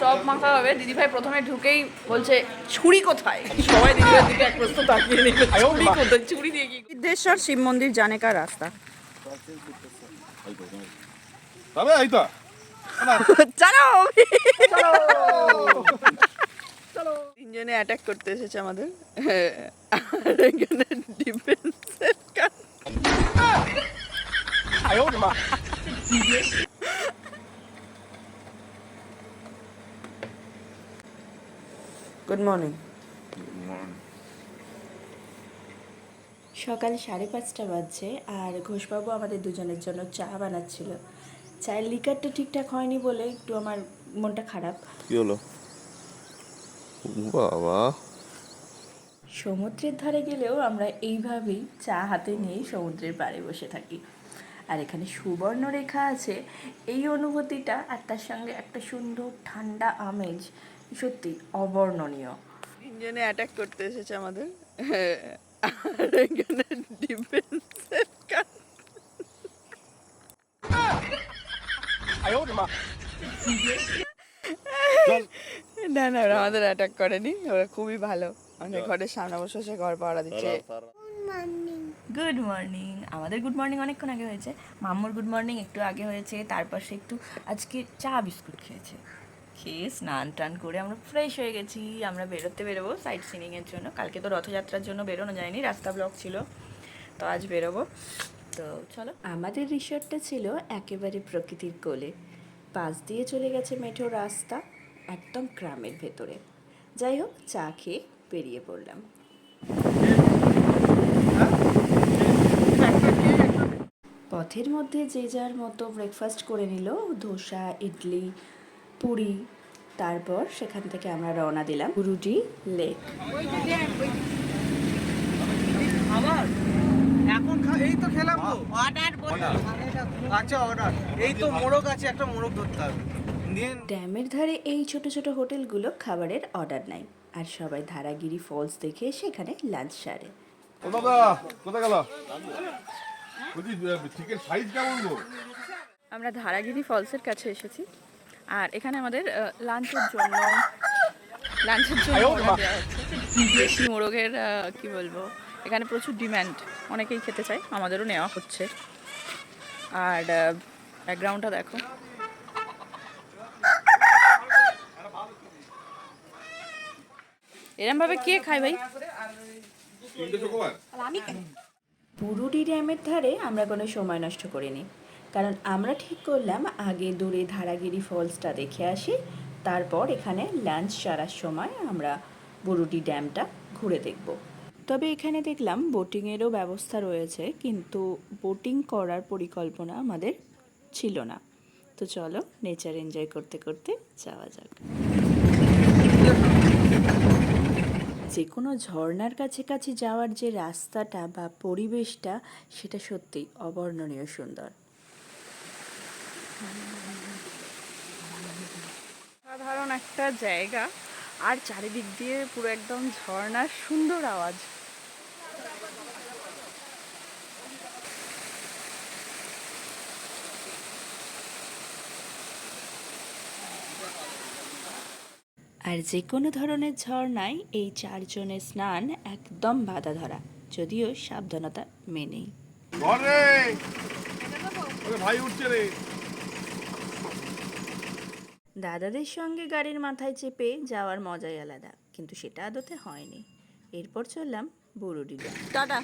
Chop মাখা হবে। দিদিভাই প্রথমে ঢুকেই বলছে ছুরি কোথায়? সবাই দিদিভাইয়ের দিকে এক প্রশ্ন তাকিয়ে নিল ছুরি কোথায়? ছুরি দিয়ে কি সিদ্ধেশ্বর শিব মন্দির জানেকার রাস্তা? তবে এই তো। চলো। তিনজনে অ্যাটাক করতে এসেছে আমাদের। আর এখানে ডিফেন্সের কাজ। গুড মর্নিং সকাল সাড়ে পাঁচটা বাজছে আর ঘোষবাবু আমাদের দুজনের জন্য চা বানাচ্ছিল। চায়ের লিকারটা ঠিকঠাক হয়নি বলে একটু আমার মনটা খারাপ। কি হলো? বাবা। সমুদ্রের ধারে গেলেও আমরা এইভাবেই চা হাতে নিয়েই সমুদ্রের পাড়ে বসে থাকি। আর এখানে সুবর্ণ রেখা আছে। এই অনুভূতিটা আর তার সঙ্গে একটা সুন্দর ঠান্ডা আমেজ সত্যি অবর্ণনীয়। তিনজনে অ্যাটাক করতে এসেছে আমাদের। আর এখানে ডিফেন্সের কাজ। না না ওরা আমাদের অ্যাটাক করেনি। ওরা খুবই ভালো। আমাদের ঘরের সামনে বসে বসে ঘর পাহারা দিচ্ছে। গুড মর্নিং আমাদের গুড মর্নিং অনেকক্ষণ আগে হয়েছে। মাম্মুর গুড মর্নিং একটু আগে হয়েছে। তারপর সে একটু আজকে চা বিস্কুট খেয়েছে। খেয়ে স্নান টান করে আমরা ফ্রেশ হয়ে গেছি। আমরা বেরোতে বেরোবো সাইট সিনিংয়ের জন্য। কালকে তো রথযাত্রার জন্য বেরোনো যায়নি, রাস্তা ব্লক ছিল। তো আজ বেরোবো। তো চলো। আমাদের রিসর্টটা ছিল একেবারে প্রকৃতির কোলে। পাশ দিয়ে চলে গেছে মেঠো রাস্তা, একদম গ্রামের ভেতরে। যাই হোক, চা খেয়ে বেরিয়ে পড়লাম। পথের মধ্যে যে যার মতো ব্রেকফাস্ট করে নিল, ধোসা, ইডলি পুরি। তারপর সেখান থেকে আমরা রওনা দিলাম রুটি লেক। এখন এই তো খেলাম অর্ডার আচ্ছা অর্ডার এই তো মোরগ আছে একটা মোরগ ধরতে হবে। ড্যামের ধারে এই ছোট ছোট হোটেলগুলো খাবারের অর্ডার নাই। আর সবাই ধারাগিরি ফলস দেখে সেখানে লাঞ্চ সারে। ও দাদা কোথায় গেল? সাইজ কেমন গো? আমরা ধারাগিরি ফলসের কাছে এসেছি। আর এখানে আমাদের লাঞ্চের জন্য লাঞ্চের জন্য দেশি মোরগের কি বলব এখানে প্রচুর ডিম্যান্ড অনেকেই খেতে চায় আমাদেরও নেওয়া হচ্ছে। আর ব্যাকগ্রাউন্ডটা দেখো। এরমভাবে কে খায় ভাই? পুরুডি ড্যামের ধারে আমরা কোনো সময় নষ্ট করিনি। কারণ আমরা ঠিক করলাম আগে দূরে ধারাগিরি ফলসটা দেখে আসি, তারপর এখানে লাঞ্চ সারার সময় আমরা বুরুডি ড্যামটা ঘুরে দেখব। তবে এখানে দেখলাম বোটিংয়েরও ব্যবস্থা রয়েছে, কিন্তু বোটিং করার পরিকল্পনা আমাদের ছিল না। তো চলো নেচার এনজয় করতে করতে যাওয়া যাক। যে কোনো ঝর্ণার কাছাকাছি যাওয়ার যে রাস্তাটা বা পরিবেশটা, সেটা সত্যি অবর্ণনীয় সুন্দর। সাধারণ একটা জায়গা আর চারিদিক দিয়ে পুরো একদম ঝর্ণার সুন্দর আওয়াজ। আর যে কোনো ধরনের ঝর্ণায় এই চারজনের স্নান একদম বাধা ধরা যদিও সাবধানতা মেনেই। ভাই উঠছে রে। দাদাদের সঙ্গে গাড়ির মাথায় চেপে যাওয়ার মজাই আলাদা কিন্তু সেটা আদতে হয়নি। এরপর চললাম বুরুডি ড্যাম টাটা।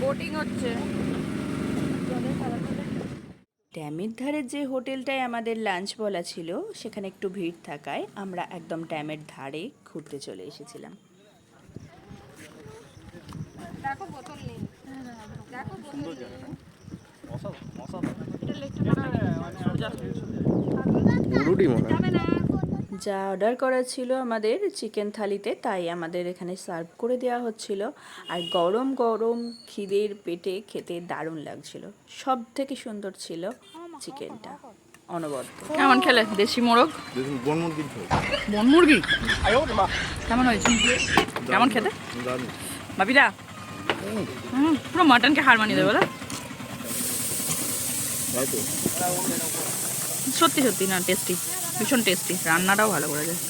বোটিং হচ্ছে। ড্যামের ধারে যে হোটেলটায় আমাদের লাঞ্চ বলা ছিল সেখানে একটু ভিড় থাকায় আমরা একদম ড্যামের ধারে ঘুরতে চলে এসেছিলাম। যা অর্ডার করা ছিল আমাদের চিকেন থালিতে তাই আমাদের এখানে সার্ভ করে দেওয়া হচ্ছিল। আর গরম গরম খিদের পেটে খেতে দারুণ লাগছিল। সব থেকে সুন্দর ছিল চিকেনটা অনবদ্য। কেমন খেলে? দেশি মোরগ? বন মুরগির ঝোল বন মুরগি? কেমন হয়েছে? কেমন খেতে? বাপিদা? পুরো মাটনকে হার মানিয়ে দেবে বলো। তাই তো। সত্যি সত্যি না টেস্টি ভীষণ টেস্টি রান্নাটাও ভালো করে যায়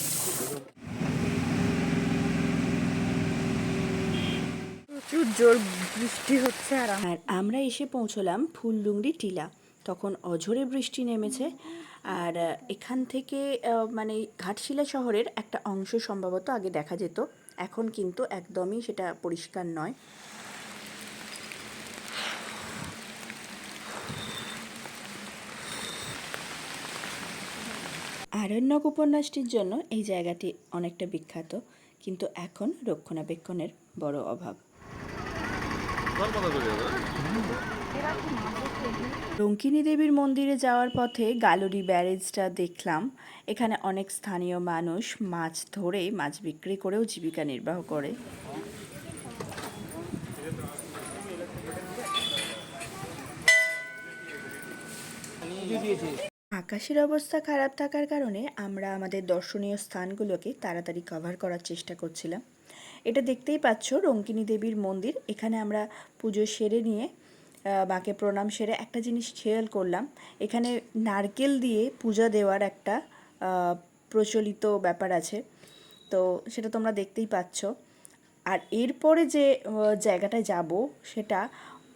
প্রচুর জোর বৃষ্টি হচ্ছে আর আর আমরা এসে পৌঁছলাম ফুলডুংরি টিলা। তখন অঝোরে বৃষ্টি নেমেছে। আর এখান থেকে মানে ঘাটশিলা শহরের একটা অংশ সম্ভবত আগে দেখা যেত। এখন কিন্তু একদমই সেটা পরিষ্কার নয়। আরণ্যক উপন্যাসটির জন্য এই জায়গাটি অনেকটা বিখ্যাত, কিন্তু এখন রক্ষণাবেক্ষণের বড় অভাব। রঙ্কিনী দেবীর মন্দিরে যাওয়ার পথে গালুরি ব্যারেজটা দেখলাম। এখানে অনেক স্থানীয় মানুষ মাছ ধরে মাছ বিক্রি করেও জীবিকা নির্বাহ করে। আকাশের অবস্থা খারাপ থাকার কারণে আমরা আমাদের দর্শনীয় স্থানগুলোকে তাড়াতাড়ি কভার করার চেষ্টা করছিলাম। এটা দেখতেই পাচ্ছ রঙ্কিনী দেবীর মন্দির। এখানে আমরা পুজো সেরে নিয়ে মাকে প্রণাম সেরে একটা জিনিস খেয়াল করলাম। এখানে নারকেল দিয়ে পূজা দেওয়ার একটা প্রচলিত ব্যাপার আছে। তো সেটা তোমরা দেখতেই পাচ্ছ। আর এরপরে যে জায়গাটায় যাব সেটা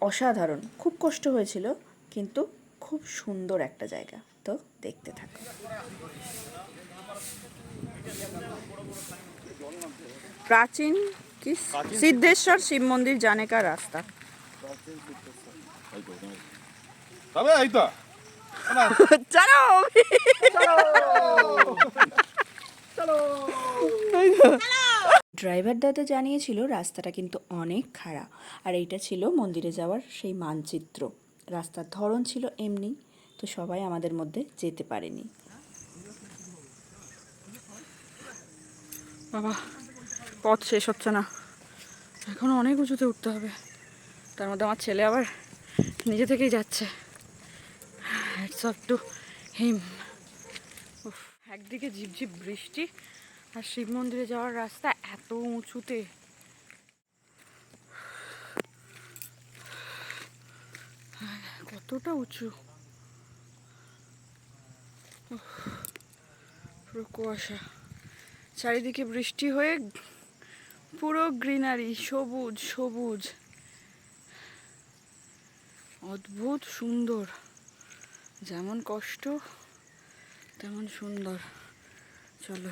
অসাধারণ। খুব কষ্ট হয়েছিল, কিন্তু খুব সুন্দর একটা জায়গা। তো দেখতে থাকো। প্রাচীন কি? সিদ্ধেশ্বর শিব মন্দির জানে কা রাস্তা চলো। ড্রাইভার দাদা জানিয়েছিল রাস্তাটা কিন্তু অনেক খারাপ আর এইটা ছিল মন্দিরে যাওয়ার সেই মানচিত্র। রাস্তার ধরন ছিল এমনি। তো সবাই আমাদের মধ্যে যেতে পারেনি। বাবা, পথ শেষ হচ্ছে না। এখনও অনেক উঁচুতে উঠতে হবে। তার মধ্যে আমার ছেলে আবার নিজে থেকেই যাচ্ছে। টু হিম একদিকে ঝিপঝিপ বৃষ্টি আর শিব মন্দিরে যাওয়ার রাস্তা এত উঁচুতে। কতটা উঁচু? পুরো কুয়াশা। চারিদিকে বৃষ্টি হয়ে পুরো গ্রিনারি, সবুজ সবুজ। অদ্ভুত সুন্দর। যেমন কষ্ট, তেমন সুন্দর। চলো।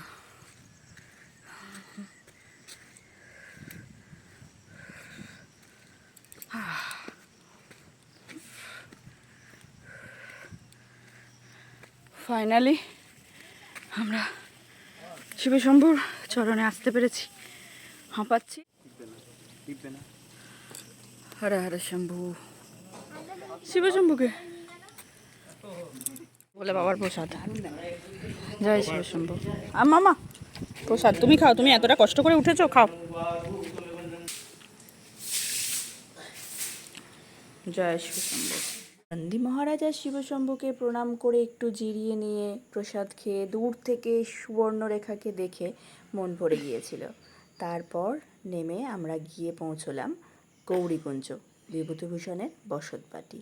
ফাইনালি আমরা শিবশম্ভুর চরণে আসতে পেরেছি। হাঁপাচ্ছি হরে হরে শম্ভু। শিবশম্ভুকে। বলে বাবার প্রসাদ। জয় শিবশম্ভু। আর মামা, প্রসাদ, তুমি খাও, তুমি এতটা কষ্ট করে উঠেছো, খাও। জয় শিবশম্ভু। নন্দী মহারাজা শিবশম্ভুকে প্রণাম করে একটু জিরিয়ে নিয়ে প্রসাদ খেয়ে দূর থেকে সুবর্ণরেখাকে দেখে মন ভরে গিয়েছিল। তারপর নেমে আমরা গিয়ে পৌঁছলাম গৌরীকুঞ্জ বিভূতিভূষণের বসতবাটি।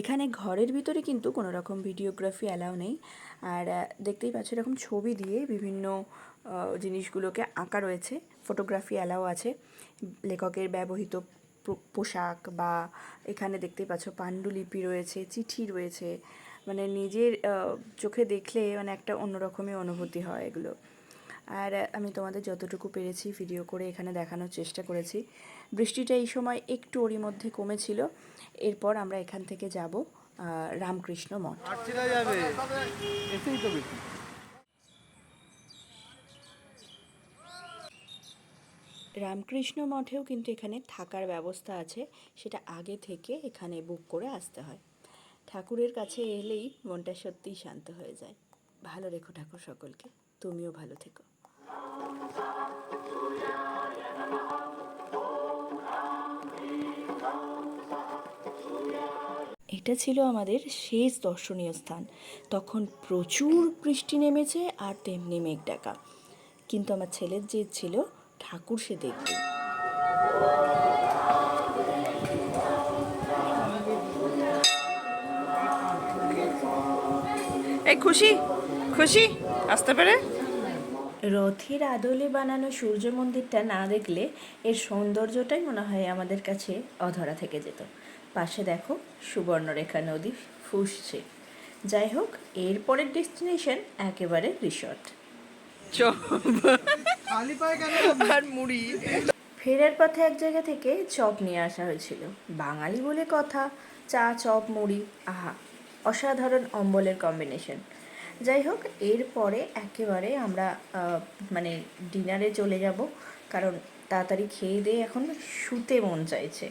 এখানে ঘরের ভিতরে কিন্তু কোনো রকম ভিডিওগ্রাফি অ্যালাউ নেই। আর দেখতেই পাচ্ছ এরকম ছবি দিয়ে বিভিন্ন জিনিসগুলোকে আঁকা রয়েছে। ফটোগ্রাফি অ্যালাউ আছে। লেখকের ব্যবহৃত পোশাক বা এখানে দেখতেই পাচ্ছ পাণ্ডুলিপি রয়েছে, চিঠি রয়েছে। মানে নিজের চোখে দেখলে মানে একটা অন্যরকমই অনুভূতি হয় এগুলো। আর আমি তোমাদের যতটুকু পেরেছি ভিডিও করে এখানে দেখানোর চেষ্টা করেছি। বৃষ্টিটা এই সময় একটু ওরই মধ্যে কমেছিল। এরপর আমরা এখান থেকে যাব রামকৃষ্ণ মঠ। রামকৃষ্ণ মঠেও কিন্তু এখানে থাকার ব্যবস্থা আছে। সেটা আগে থেকে এখানে বুক করে আসতে হয়। ঠাকুরের কাছে এলেই মনটা সত্যিই শান্ত হয়ে যায়। ভালো রেখো ঠাকুর সকলকে। তুমিও ভালো থেকো। এইটা ছিল আমাদের শেষ দর্শনীয় স্থান। তখন প্রচুর বৃষ্টি নেমেছে আর তেমনি মেঘ ডাকা কিন্তু আমার ছেলের জেদ ছিল ঠাকুর সে দেখবে। এই খুশি? খুশি? আসতে পেরে? রথের আদলে বানানো সূর্য মন্দিরটা না দেখলে এর সৌন্দর্যটাই মনে হয় আমাদের কাছে অধরা থেকে যেত। পাশে দেখো সুবর্ণরেখা নদী ফুসছে। যাই হোক এরপরের ডেস্টিনেশন একেবারে রিসর্ট। আর মুড়ি। ফেরার পথে এক জায়গা থেকে চপ নিয়ে আসা হয়েছিল। বাঙালি বলে কথা চা চপ মুড়ি আহা অসাধারণ অম্বলের কম্বিনেশন যাই হোক এরপরে একেবারে আমরা মানে ডিনারে চলে যাব কারণ তাড়াতাড়ি খেয়ে দিয়ে এখন শুতে মন চাইছে।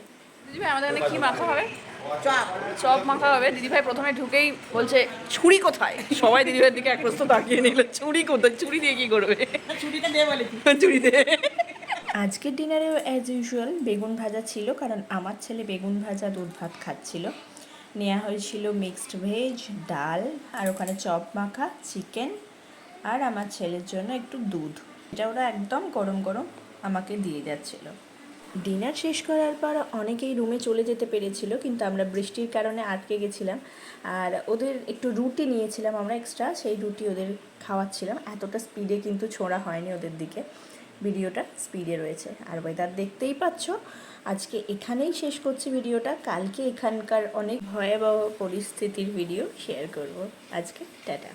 দিদিভাই আমাদের এখানে কি মাখা হবে? চপ চপ মাখা হবে। দিদিভাই প্রথমে ঢুকেই বলছে ছুরি কোথায়? সবাই দিদিভাইয়ের দিকে এক প্রস্ত তাকিয়ে নিল ছুরি কোথায়? ছুরি দিয়ে কি করবে? ছুরিটা দে বলে ছুরি দে। আজকের ডিনারেও অ্যাজ ইউজুয়াল বেগুন ভাজা ছিল কারণ আমার ছেলে বেগুন ভাজা দুধ ভাত খাচ্ছিল। নেওয়া হয়েছিল মিক্সড ভেজ ডাল আর ওখানে চপ মাখা চিকেন আর আমার ছেলের জন্য একটু দুধ। এটা ওরা একদম গরম গরম আমাকে দিয়ে যাচ্ছিল। ডিনার শেষ করার পর অনেকেই রুমে চলে যেতে পেরেছিল, কিন্তু আমরা বৃষ্টির কারণে আটকে গেছিলাম। আর ওদের একটু রুটি নিয়েছিলাম আমরা এক্সট্রা সেই রুটি ওদের খাওয়াচ্ছিলাম। এতটা স্পিডে কিন্তু ছোঁড়া হয়নি ওদের দিকে। ভিডিওটা স্পিডে রয়েছে। আর ওয়েদার দেখতেই পাচ্ছ, আজকে এখানেই শেষ করছি ভিডিওটা। কালকে এখানকার অনেক ভয়াবহ পরিস্থিতির ভিডিও শেয়ার করব। আজকে টাটা।